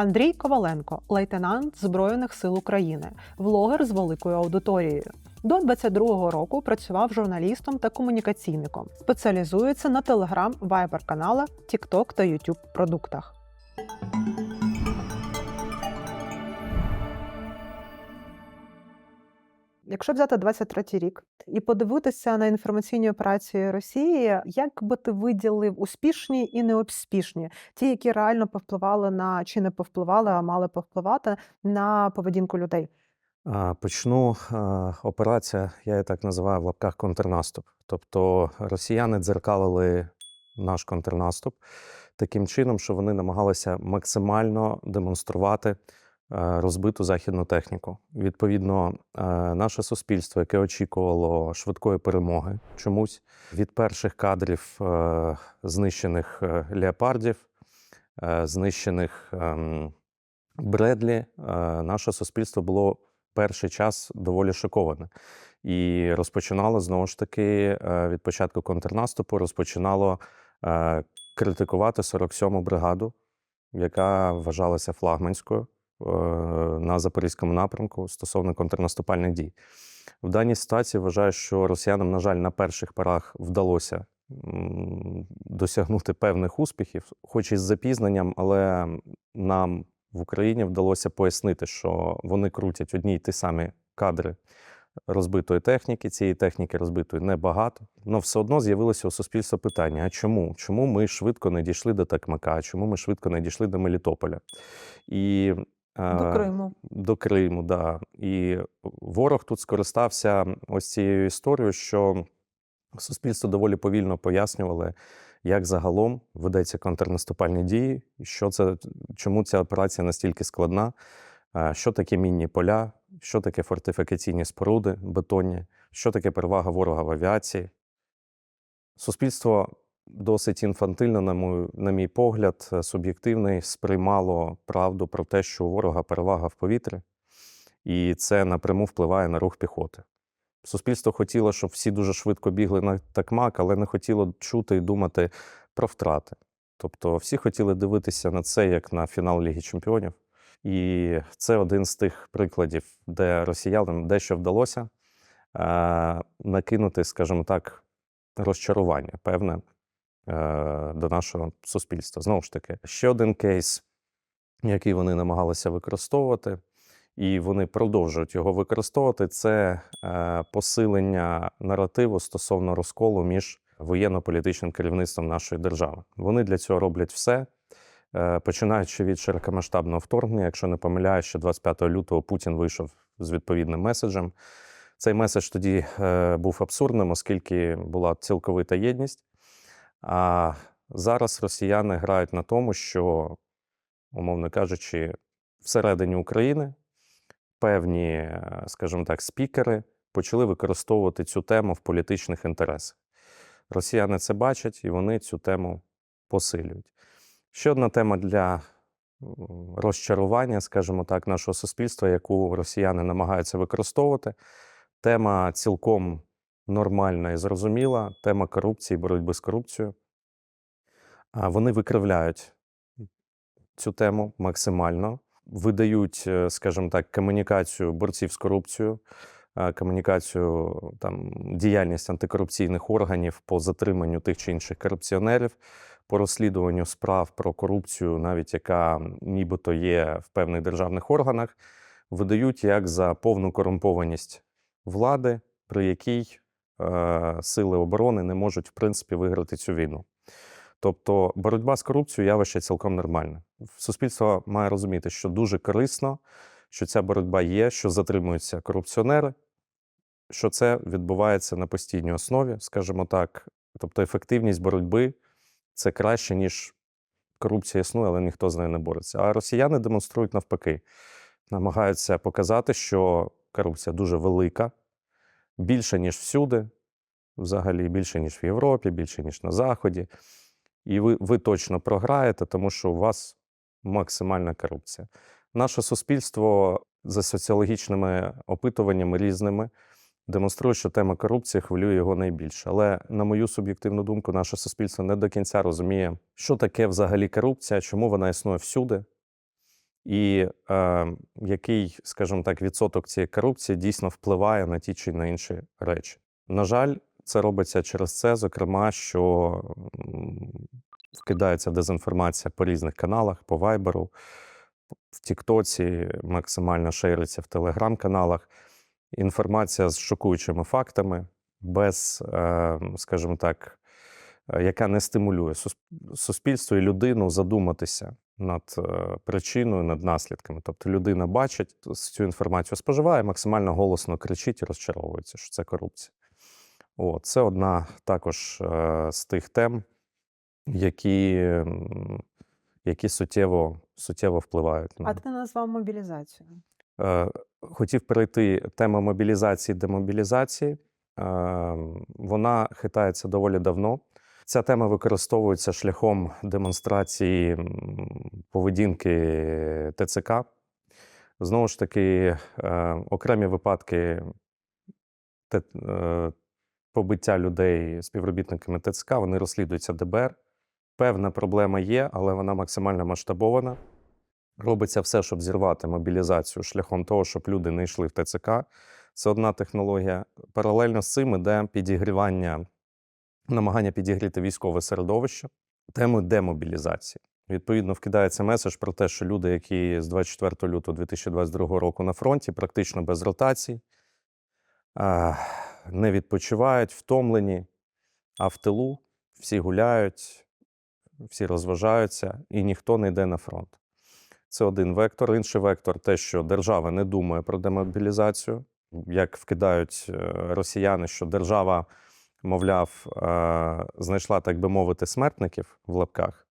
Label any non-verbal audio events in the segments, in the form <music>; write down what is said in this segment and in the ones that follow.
Андрій Коваленко, лейтенант Збройних сил України, влогер з великою аудиторією. До 22-го року працював журналістом та комунікаційником. Спеціалізується на телеграм, вайбер каналах, TikTok та YouTube продуктах. Якщо взяти 23-й рік і подивитися на інформаційні операції Росії, як би ти виділив успішні і неуспішні, ті, які реально повпливали на чи не повпливали, а мали повпливати на поведінку людей? Почну операція, я її так називаю в лапках контрнаступ. Тобто росіяни дзеркалили наш контрнаступ таким чином, що вони намагалися максимально демонструвати розбиту західну техніку. Відповідно, е, наше суспільство, яке очікувало швидкої перемоги, чомусь від перших кадрів е, знищених е, леопардів, е, знищених ем, Бредлі, е, наше суспільство було перший час доволі шоковане. І розпочинало знову ж таки е, від початку контрнаступу, розпочинало е, критикувати 47-му бригаду, яка вважалася флагманською е, на запорізькому напрямку стосовно контрнаступальних дій. В даній ситуації вважаю, що росіянам, на жаль, на перших порах вдалося досягнути певних успіхів, хоч і з запізненням, але нам в Україні вдалося пояснити, що вони крутять одні й ті самі кадри розбитої техніки. Цієї техніки розбитої небагато. але все одно з'явилося у суспільства питання: а чому? Чому ми швидко не дійшли до Такмака? Чому ми швидко не дійшли до Мелітополя? І До е, Криму. до Криму, да. І ворог тут скористався ось цією історією, що суспільство доволі повільно пояснювали, як загалом ведеться контрнаступальні дії, що це, чому ця операція настільки складна, е, що таке мінні поля, що таке фортифікаційні споруди бетонні, що таке перевага ворога в авіації. Суспільство досить інфантильно, на мій, на мій погляд, е, суб'єктивний, сприймало правду про те, що у ворога перевага в повітрі, і це напряму впливає на рух піхоти. Суспільство хотіло, щоб всі дуже швидко бігли на такмак, але не хотіло чути і думати про втрати. Тобто всі хотіли дивитися на це як на фінал Ліги Чемпіонів. І це один з тих прикладів, де росіянам дещо вдалося е, накинути, скажімо так, розчарування певне до нашого суспільства. Знову ж таки, ще один кейс, який вони намагалися використовувати, і вони продовжують його використовувати, це е, посилення наративу стосовно розколу між воєнно-політичним керівництвом нашої держави. Вони для цього роблять все. Е, Починаючи від широкомасштабного вторгнення, якщо не помиляюсь, що 25 лютого Путін вийшов з відповідним меседжем. Цей меседж тоді е, був абсурдним, оскільки була цілковита єдність. А зараз росіяни грають на тому, що, умовно кажучи, всередині України певні, е, скажімо так, спікери почали використовувати цю тему в політичних інтересах. Росіяни це бачать і вони цю тему посилюють. Ще одна тема для розчарування, скажімо так, нашого суспільства, яку росіяни намагаються використовувати. Тема цілком нормальна і зрозуміла. Тема корупції, боротьби з корупцією. А Вони викривляють цю тему максимально, видають, е, скажімо так, комунікацію борців з корупцією, е, комунікацію там діяльність антикорупційних органів по затриманню тих чи інших корупціонерів, по розслідуванню справ про корупцію, навіть яка нібито є в певних державних органах, видають як за повну корумпованість влади, при якій сили оборони не можуть в принципі виграти цю війну. Тобто боротьба з корупцією явище цілком нормальне. Суспільство має розуміти, що дуже корисно, що ця боротьба є, що затримуються корупціонери, що це відбувається на постійній основі, скажімо так. Тобто ефективність боротьби це краще, ніж корупція існує, але ніхто з нею не бореться. А росіяни демонструють навпаки, намагаються показати, що корупція дуже велика, більше, ніж всюди, взагалі більше, ніж в Європі, більше, ніж на Заході. І ви, ви точно програєте, тому що у вас максимальна корупція. Наше суспільство за соціологічними опитуваннями різними демонструє, що тема корупції хвилює його найбільше. Але, на мою суб'єктивну думку, наше суспільство не до кінця розуміє, що таке взагалі корупція, чому вона існує всюди, і е, який, скажімо так, відсоток цієї корупції дійсно впливає на ті чи на інші речі. На жаль, це робиться через це, зокрема, що вкидається дезінформація по різних каналах, по Вайберу, в Тіктоці, максимально шериться в телеграм-каналах. Інформація з шокуючими фактами, без, е, скажімо так, е, яка не стимулює суспільство і людину задуматися над е, причиною, над наслідками. Тобто людина бачить цю інформацію, споживає, максимально голосно кричить і розчаровується, що це корупція. От, це одна також е, з тих тем, які, які суттєво, суттєво впливають А ти назвав мобілізацію. Е, хотів перейти тема мобілізації, демобілізації. Е, Вона хитається доволі давно. Ця тема використовується шляхом демонстрації поведінки ТЦК. Знову ж таки, е, окремі випадки е, побиття людей співробітниками ТЦК вони розслідуються ДБР. Певна проблема є, але вона максимально масштабована. Робиться все, щоб зірвати мобілізацію шляхом того, щоб люди не йшли в ТЦК. Це одна технологія. Паралельно з цим іде підігрівання, намагання підігріти військове середовище темою демобілізації. Відповідно, вкидається меседж про те, що люди, які з 24 лютого 2022 року на фронті, практично без ротацій, не відпочивають, втомлені, а в тилу всі гуляють, всі розважаються, і ніхто не йде на фронт. Це один вектор. Інший вектор те, що держава не думає про демобілізацію, як вкидають е, росіяни, що держава, мовляв, е, знайшла, так би мовити, смертників в лапках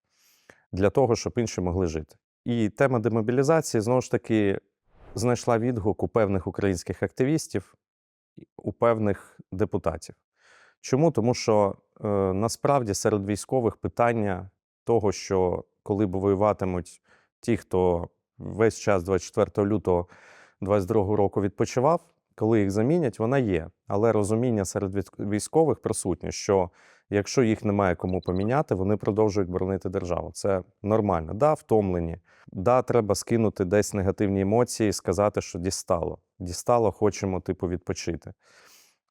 для того, щоб інші могли жити. І тема демобілізації знову ж таки знайшла відгук у певних українських активістів, у певних депутатів. Чому? Тому що е, насправді серед військових питання того, що коли б воюватимуть ті, хто весь час 24 лютого 22 року відпочивав, коли їх замінять, вона є. Але розуміння серед військових присутнє, що якщо їх немає кому поміняти, вони продовжують боронити державу. Це нормально. Да, втомлені. Да, треба скинути десь негативні емоції, і сказати, що дістало. Дістало, хочемо, типу, відпочити.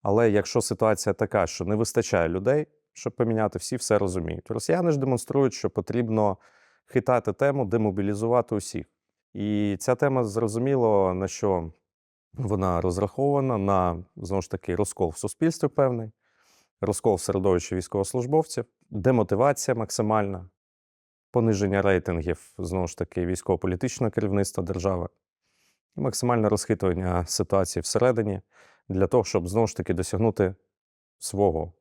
Але якщо ситуація така, що не вистачає людей, щоб поміняти, всі все розуміють. Росіяни ж демонструють, що потрібно хитати тему, демобілізувати усіх. І ця тема зрозуміло, на що вона розрахована, на знову ж таки розкол в суспільстві певний, розкол в військовослужбовців, демотивація максимальна, пониження рейтингів знову ж таки військово-політичного керівництва держави, і максимальне розхитування ситуації всередині для того, щоб знову ж таки досягнути свого,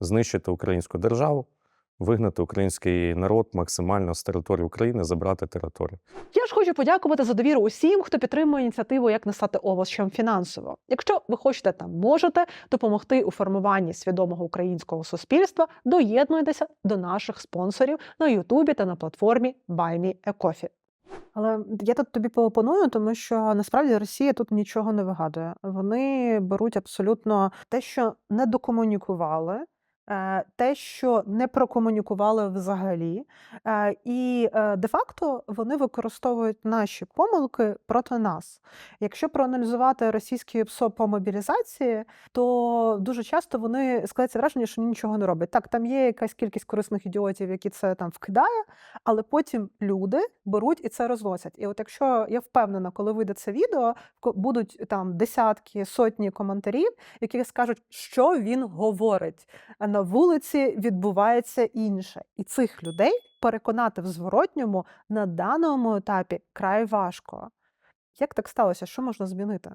знищити українську державу, вигнати український народ максимально з території України, забрати територію. Я ж хочу подякувати за довіру усім, хто підтримує ініціативу як не стати овощем фінансово. Якщо ви хочете та можете допомогти у формуванні свідомого українського суспільства, доєднуйтеся до наших спонсорів на Ютубі та на платформі BuyMeACoffee. Але я тут тобі поопоную, тому що насправді Росія тут нічого не вигадує. Вони беруть абсолютно те, що не докомунікували, те, що не прокомунікували взагалі. е, І е, де-факто вони використовують наші помилки проти нас. Якщо проаналізувати російські ПСО по мобілізації, то дуже часто вони складається враження, що нічого не роблять. Так, там є якась кількість корисних ідіотів, які це там вкидає, але потім люди беруть і це розносять. І от якщо я впевнена, коли вийде це відео, будуть там десятки, сотні коментарів, які скажуть, що він говорить. А на вулиці відбувається інше. І цих людей переконати в зворотньому на даному етапі край важко. Як так сталося? Що можна змінити?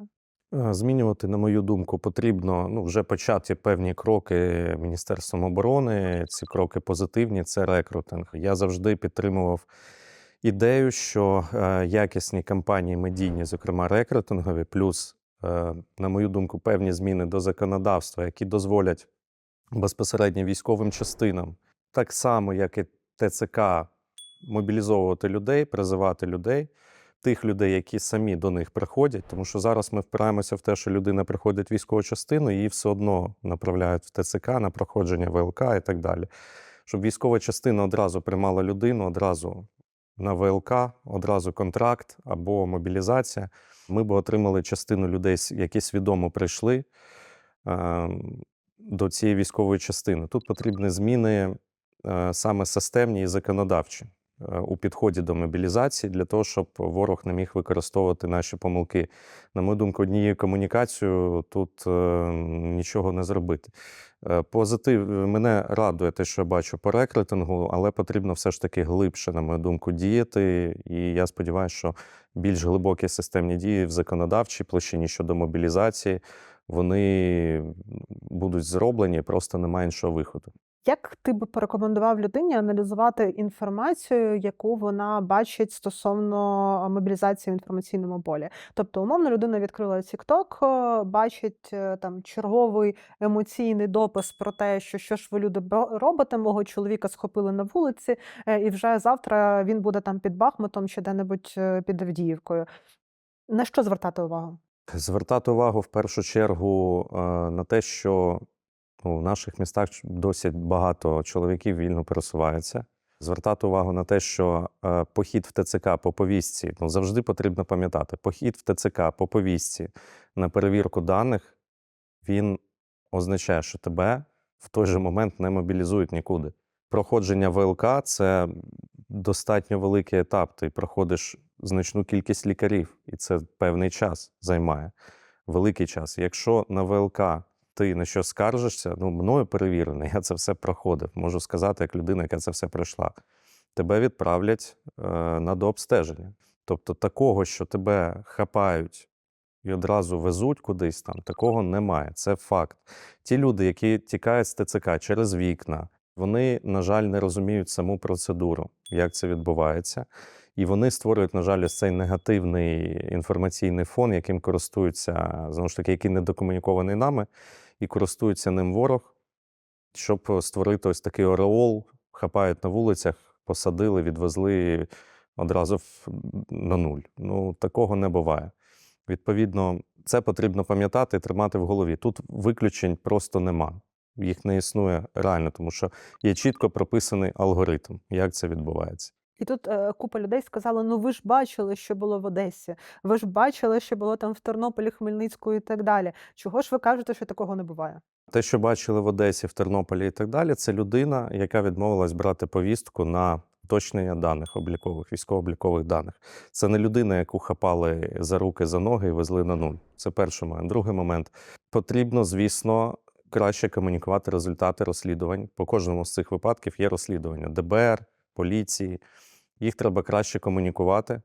Е, Змінювати, на мою думку, потрібно ну, вже почати певні кроки Міністерством оборони. Ці кроки позитивні це рекрутинг. Я завжди підтримував ідею, що е, якісні кампанії медійні, зокрема рекрутингові, плюс, е, на мою думку, певні зміни до законодавства, які дозволять безпосередньо військовим частинам, так само, як і ТЦК, мобілізовувати людей, призивати людей тих людей, які самі до них приходять, тому що зараз ми впираємося в те, що людина приходить в військову частину, її все одно направляють в ТЦК на проходження ВЛК і так далі. Щоб військова частина одразу приймала людину, одразу на ВЛК, одразу контракт або мобілізація. Ми б отримали частину людей, які свідомо прийшли е, до цієї військової частини. Тут потрібні зміни е, саме системні і законодавчі е, у підході до мобілізації для того, щоб ворог не міг використовувати наші помилки. На мою думку, однією комунікацією тут е, нічого не зробити. Позитив мене радує те, що я бачу по рекрутингу, але потрібно все ж таки глибше, на мою думку, діяти. І я сподіваюся, що більш глибокі системні дії в законодавчій площині щодо мобілізації вони будуть зроблені, просто немає іншого виходу. Як ти би порекомендував людині аналізувати інформацію, яку вона бачить стосовно мобілізації в інформаційному полі? Тобто, умовно, людина відкрила TikTok, е, бачить е, там черговий емоційний допис про те, що що ж ви люди робите, мого чоловіка схопили на вулиці, е, і вже завтра він буде там під Бахмутом чи де-небудь під Авдіївкою. На що звертати увагу? Звертати увагу в першу чергу е, на те, що ну, в наших містах досить багато чоловіків вільно пересуваються. Звертати увагу на те, що е, похід в ТЦК по повістці, ну завжди потрібно пам'ятати, похід в ТЦК по повістці на перевірку даних, він означає, що тебе в той же момент не мобілізують нікуди. Проходження ВЛК це достатньо великий етап. Ти проходиш значну кількість лікарів, і це певний час займає. Великий час. Якщо на ВЛК ти на що скаржишся, ну мною перевірено, я це все проходив. Можу сказати, як людина, яка це все пройшла. Тебе відправлять е, на дообстеження. Тобто такого, що тебе хапають і одразу везуть кудись там, такого немає. Це факт. Ті люди, які тікають з ТЦК через вікна, вони, на жаль, не розуміють саму процедуру, як це відбувається. І вони створюють, на жаль, цей негативний інформаційний фон, яким користуються, знову ж таки, який не докомунікований нами, і користується ним ворог, щоб створити ось такий ореол, хапають на вулицях, посадили, відвезли одразу на нуль. Ну, такого не буває. Відповідно, це потрібно пам'ятати і тримати в голові. Тут виключень просто нема. Їх не існує реально, тому що є чітко прописаний алгоритм, як це відбувається. І тут е, купа людей сказала: ну ви ж бачили, що було в Одесі, ви ж бачили, що було там в Тернополі, Хмельницьку і так далі. Чого ж ви кажете, що такого не буває? Те, що бачили в Одесі, в Тернополі і так далі, це людина, яка відмовилась брати повістку на уточнення даних облікових, військово-облікових даних. Це не людина, яку хапали за руки, за ноги і везли на нуль. Це перший момент. Другий момент. Потрібно, звісно, краще комунікувати результати розслідувань. По кожному з цих випадків є розслідування ДБР, поліції. Їх треба краще комунікувати,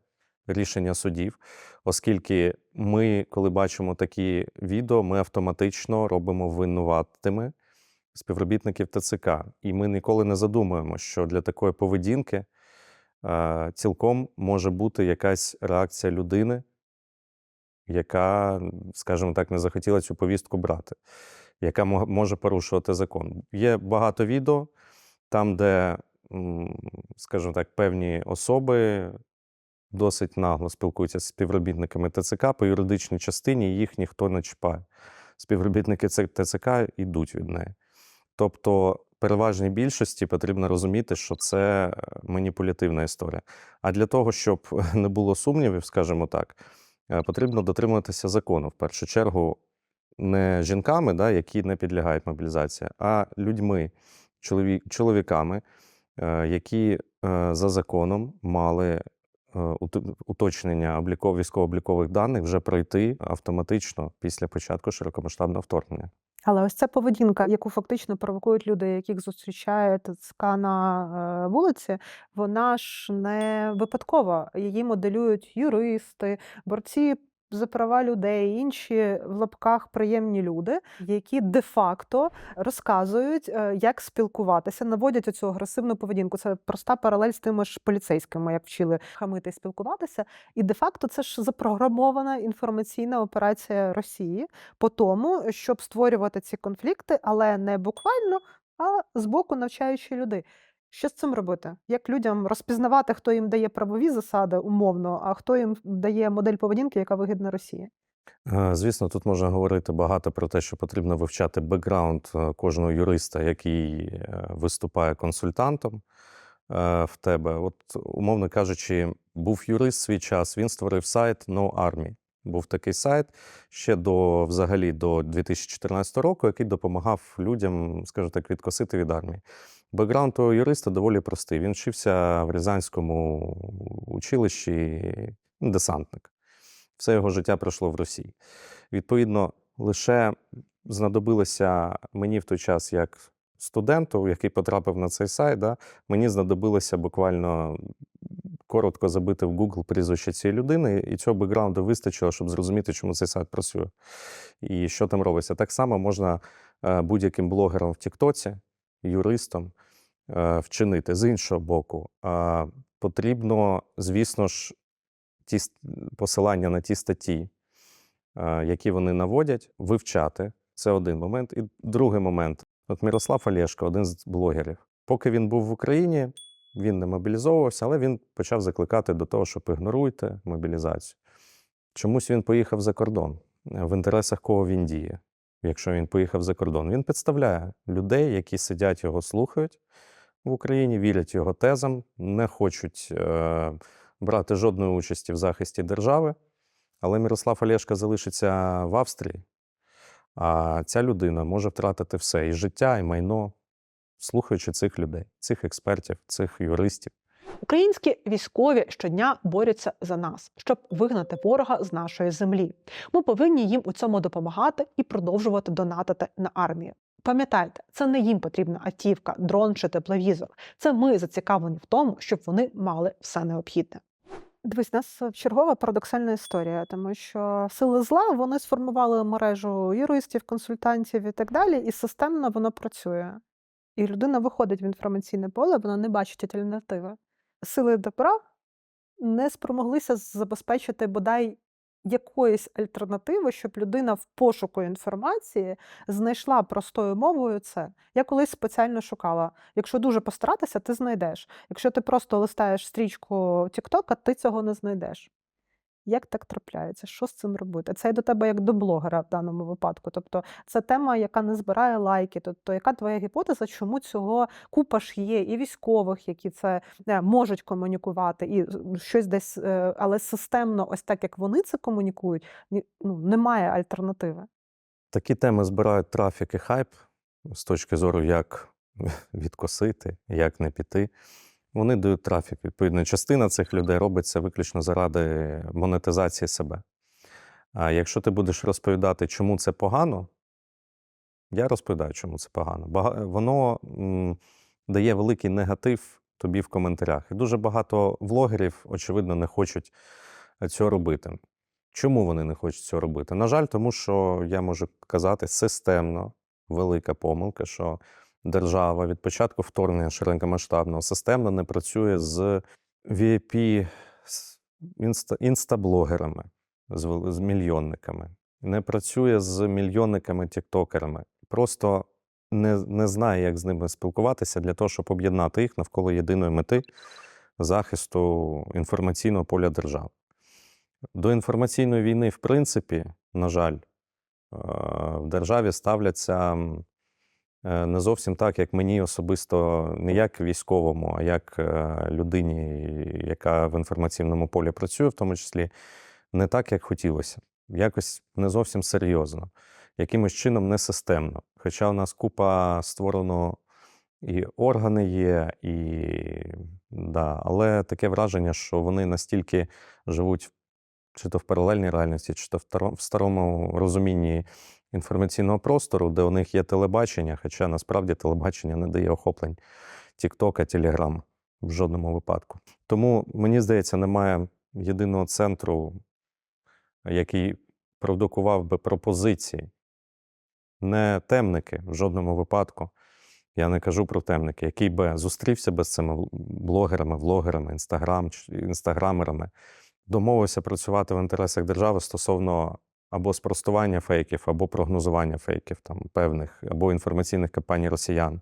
рішення судів, оскільки ми, коли бачимо такі відео, ми автоматично робимо винуватими співробітників ТЦК. І ми ніколи не задумуємо, що для такої поведінки е, цілком може бути якась реакція людини, яка, скажімо так, не захотіла цю повістку брати, яка може порушувати закон. Є багато відео там, де, скажімо так, певні особи досить нагло спілкуються з співробітниками ТЦК по юридичній частині, їх ніхто не чіпає. Співробітники ТЦК йдуть від неї. Тобто, переважній більшості потрібно розуміти, що це е, маніпулятивна історія. А для того, щоб <laughs> не було сумнівів, скажімо так, е, потрібно дотримуватися закону. В першу чергу, не жінками, да, які не підлягають мобілізації, а людьми, чоловік, чоловіками, е, які е, за законом мали е, уточнення обліков, військово-облікових даних вже пройти автоматично після початку широкомасштабного вторгнення. Але ось ця поведінка, яку фактично провокують люди, яких зустрічає ТЦК на вулиці, вона ж не випадкова. Її моделюють юристи, борці за права людей, інші в лапках приємні люди, які де-факто розказують, е, як спілкуватися, наводять оцю агресивну поведінку. Це проста паралель з тими ж поліцейськими, як вчили хамити і спілкуватися. І де-факто це ж запрограмована інформаційна операція Росії по тому, щоб створювати ці конфлікти, але не буквально, а з боку навчаючи людей. Що з цим робити? Як людям розпізнавати, хто їм дає правові засади умовно, а хто їм дає модель поведінки, яка вигідна Росії? Е, Звісно, тут можна говорити багато про те, що потрібно вивчати бекграунд е, кожного юриста, який е, виступає консультантом. в тебе. От, умовно кажучи, був юрист свій час, він створив сайт No Army. Був такий сайт ще до взагалі до 2014 року, який допомагав людям, скажімо так, відкосити від армії. Бекграунд того юриста доволі простий. Він вчився в Рязанському училищі ну, десантник. Все його життя пройшло в Росії. Відповідно, лише знадобилося мені в той час, як студенту, який потрапив на цей сайт, да, мені знадобилося буквально коротко забити в Google прізвище цієї людини, і цього бекграунду вистачило, щоб зрозуміти, чому цей сайт працює і що там робиться. Так само можна е, будь-яким блогером в Тіктоці, юристом е, вчинити. З іншого боку, е, потрібно, звісно ж, ті посилання на ті статті, які вони наводять, вивчати. Це один момент. І другий момент. От Мирослав Олешко, один з блогерів. Поки він був в Україні, він не мобілізовувався, але він почав закликати до того, щоб ігноруйте мобілізацію. Чомусь він поїхав за кордон. Е, В інтересах кого він діє, якщо він поїхав за кордон. Він підставляє людей, які сидять його слухають в Україні, вірять його тезам, не хочуть е, брати жодної участі в захисті держави. Але Мирослав Олешка залишиться в Австрії, а ця людина може втратити все і життя, і майно, слухаючи цих людей, цих експертів, цих юристів. Українські військові щодня борються за нас, щоб вигнати ворога з нашої землі. Ми повинні їм у цьому допомагати і продовжувати донатити на армію. Пам'ятайте, це не їм потрібна автівка, дрон чи тепловізор. Це ми зацікавлені в тому, щоб вони мали все необхідне. Дивись, у нас чергова парадоксальна історія, тому що сили зла вони сформували мережу юристів, консультантів і так далі, і системно воно працює. І людина виходить в інформаційне поле, вона не бачить альтернативи. Сили добра не спромоглися забезпечити бодай якоїсь альтернативи, щоб людина в пошуку інформації знайшла простою мовою це. Я колись спеціально шукала. Якщо дуже постаратися, ти знайдеш. Якщо ти просто листаєш стрічку Тіктока, ти цього не знайдеш. Як так трапляється? Що з цим робити? Це й до тебе як до блогера в даному випадку. Тобто це тема, яка не збирає лайки. Тобто, яка твоя гіпотеза, чому цього купа ж є, і військових, які це е, можуть комунікувати, і щось десь, е, але системно, ось так як вони це комунікують, ну, немає альтернативи. Такі теми збирають трафік і хайп з точки зору, як <laughs> відкосити, як не піти. Вони дають трафік. Відповідно, частина цих людей робить це виключно заради монетизації себе. А якщо ти будеш розповідати, чому це погано, я розповідаю, чому це погано. Воно дає великий негатив тобі в коментарях. І дуже багато влогерів, очевидно, не хочуть е, цього робити. Чому вони не хочуть цього робити? На жаль, тому що я можу казати системно велика помилка, що держава від початку вторгнення широкомасштабного системно не працює з VIP інстаблогерами, з, мільйонниками, не працює з мільйонниками тіктокерами. Просто не, не знає, як з ними спілкуватися для того, щоб об'єднати їх навколо єдиної мети захисту інформаційного поля держави. До інформаційної війни, в принципі, на жаль, е, в державі ставляться не зовсім так, як мені особисто, не як військовому, а як е, людині, яка в інформаційному полі працює, в тому числі, не так, як хотілося. Якось не зовсім серйозно, якимось чином не системно. Хоча у нас купа створено і органи є, і да, але таке враження, що вони настільки живуть чи то в паралельній реальності, чи то в старому розумінні інформаційного простору, де у них є телебачення, хоча насправді телебачення не дає охоплень Тіктока, Телеграм в жодному випадку. Тому мені здається, немає єдиного центру, який продукував би пропозиції, не темники в жодному випадку. Я не кажу про темники, який би зустрівся би з цими блогерами, влогерами, інстаграм, інстаграмерами, домовився працювати в інтересах держави стосовно або спростування фейків, або прогнозування фейків там певних, або інформаційних кампаній росіян,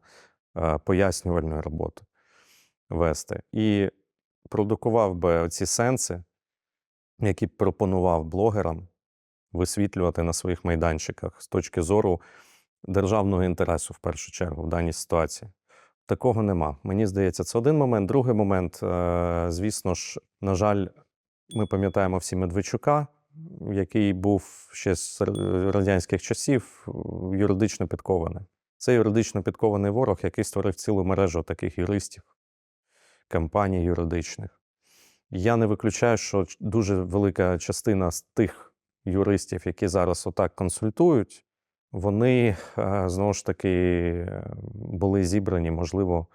е, пояснювальної роботи вести. І продукував би ці сенси, які б пропонував блогерам висвітлювати на своїх майданчиках з точки зору державного інтересу, в першу чергу, в даній ситуації. Такого нема. Мені здається, це один момент. Другий момент, е, звісно ж, на жаль, ми пам'ятаємо всі Медведчука, який був ще з радянських часів е, юридично підкований. Це юридично підкований ворог, який створив цілу мережу таких юристів, компаній юридичних. Я не виключаю, що дуже велика частина з тих юристів, які зараз отак консультують, вони е, знову ж таки е, були зібрані, можливо,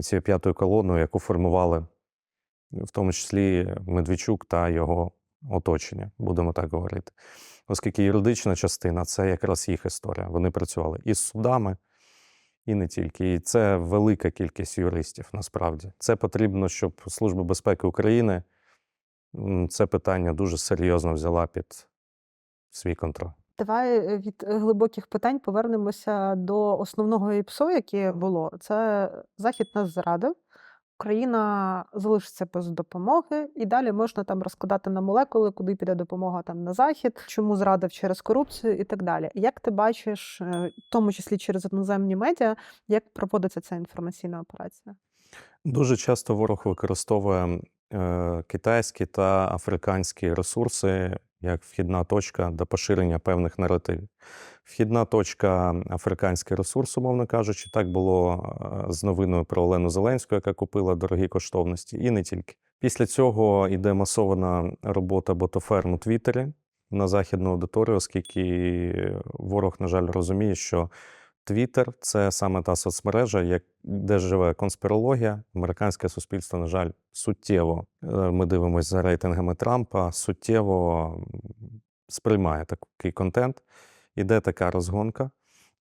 цією п'ятою колоною, яку формували в тому числі Медведчук та його оточення, будемо так говорити. Оскільки юридична частина це якраз їх історія. Вони працювали і з судами, і не тільки. І це велика кількість юристів насправді. Це потрібно, щоб Служба безпеки України це питання дуже серйозно взяла під свій контроль. Давай е, від е, глибоких питань повернемося до основного ІПСО, яке було. Це Захід нас зрадив. Україна залишиться без допомоги, і далі можна там розкладати на молекули, куди піде допомога там на захід, чому зрадив через корупцію і так далі. Як ти бачиш, е, в тому числі через іноземні медіа, як проводиться ця інформаційна операція? Дуже часто ворог використовує китайські та африканські ресурси як вхідна точка до поширення певних наративів. Вхідна точка африканський ресурс, умовно кажучи, так було е, з новиною про Олену Зеленську, яка купила дорогі коштовності, і не тільки. Після цього йде масована робота ботоферм у Твіттері на західну аудиторію, оскільки ворог, на жаль, розуміє, що Твіттер це саме та соцмережа, де живе конспірологія. Американське суспільство, на жаль, суттєво. е, Ми дивимося за рейтингами Трампа, суттєво сприймає такий контент. Іде така розгонка.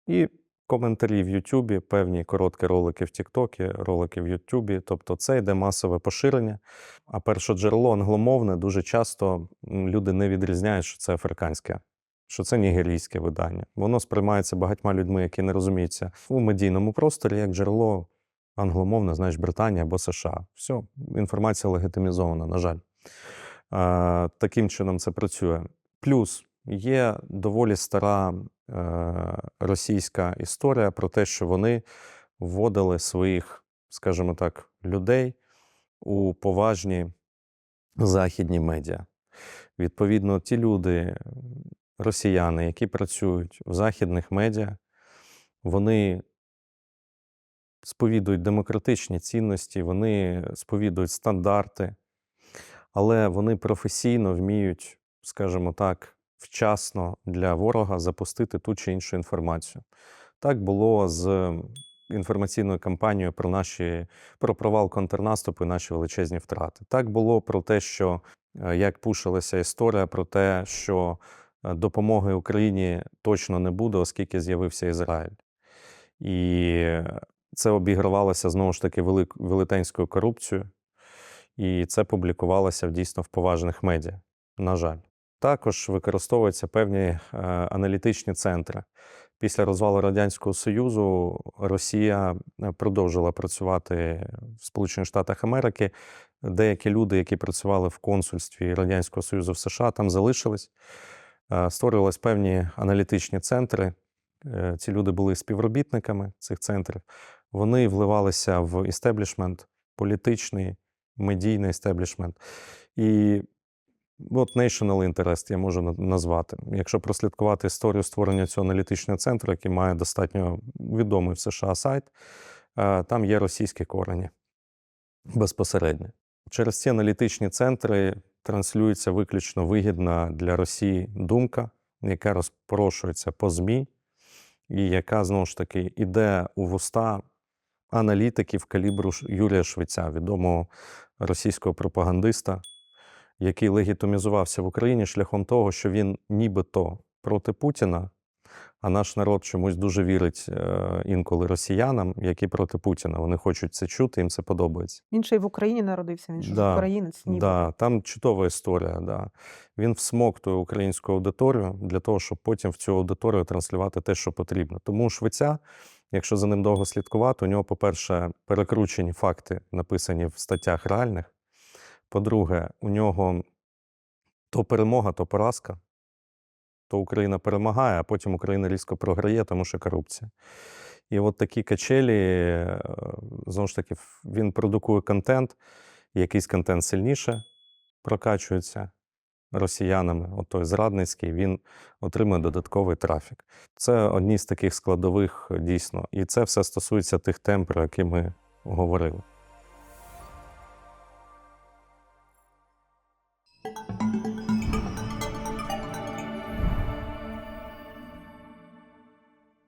І коментарі в Ютубі, певні короткі ролики в Тіктокі, ролики в Ютубі. Тобто це йде масове поширення. А перше джерело англомовне дуже часто люди не відрізняють, що це африканське що це нігерійське видання. Воно сприймається багатьма людьми, які не розуміються у медійному просторі, як джерело англомовне, знаєш, Британія або США. Все, інформація легітимізована, на жаль. Е, таким чином це працює. Плюс є доволі стара е, російська історія про те, що вони вводили своїх, скажімо так, людей у поважні західні медіа. Відповідно, ті люди, росіяни, які працюють в західних медіа, вони сповідують демократичні цінності, вони сповідують стандарти, але вони професійно вміють, скажімо так, вчасно для ворога запустити ту чи іншу інформацію. Так було з інформаційною кампанією про наші про провал контрнаступу і наші величезні втрати. Так було про те, що е, як пушилася історія про те, що допомоги Україні точно не буде, оскільки з'явився Ізраїль. І це обігравалося знову ж таки велик, велетенською корупцією, і це публікувалося дійсно в поважних медіа. На жаль, також використовуються певні е, аналітичні центри. Після розвалу Радянського Союзу Росія е, продовжила працювати в Сполучених Штатах Америки. Деякі люди, які працювали в консульстві Радянського Союзу в США, там залишились. Е, Створювались певні аналітичні центри. Е, Ці люди були співробітниками цих центрів. Вони вливалися в істеблішмент, політичний, медійний істеблішмент. І от National Interest я можу назвати. Якщо прослідкувати історію створення цього аналітичного центру, який має достатньо відомий в США сайт, е, там є російські корені безпосередньо. Через ці аналітичні центри транслюється виключно вигідна для Росії думка, яка розпрошується по ЗМІ, і яка знову ж таки іде у вуста аналітиків калібру Юрія Швеця, відомого російського пропагандиста, який легітимізувався в Україні шляхом того, що він нібито проти Путіна, а наш народ чомусь дуже вірить е, інколи росіянам, які проти Путіна. Вони хочуть це чути, їм це подобається. Він ще й в Україні народився, він ж Да, українець, ніби. Да, там чудова історія. Да. Він всмоктує українську аудиторію для того, щоб потім в цю аудиторію транслювати те, що потрібно. Тому швеця, якщо за ним довго слідкувати, у нього, по-перше, перекручені факти, написані в статтях реальних. По-друге, у нього то перемога, то поразка. То Україна перемагає, а потім Україна різко програє, тому що корупція. І от такі качелі, е, знову ж таки, він продукує контент, якийсь контент сильніше прокачується росіянами, от той зрадницький, він отримує додатковий трафік. Це одні з таких складових дійсно. І це все стосується тих тем, про які ми говорили.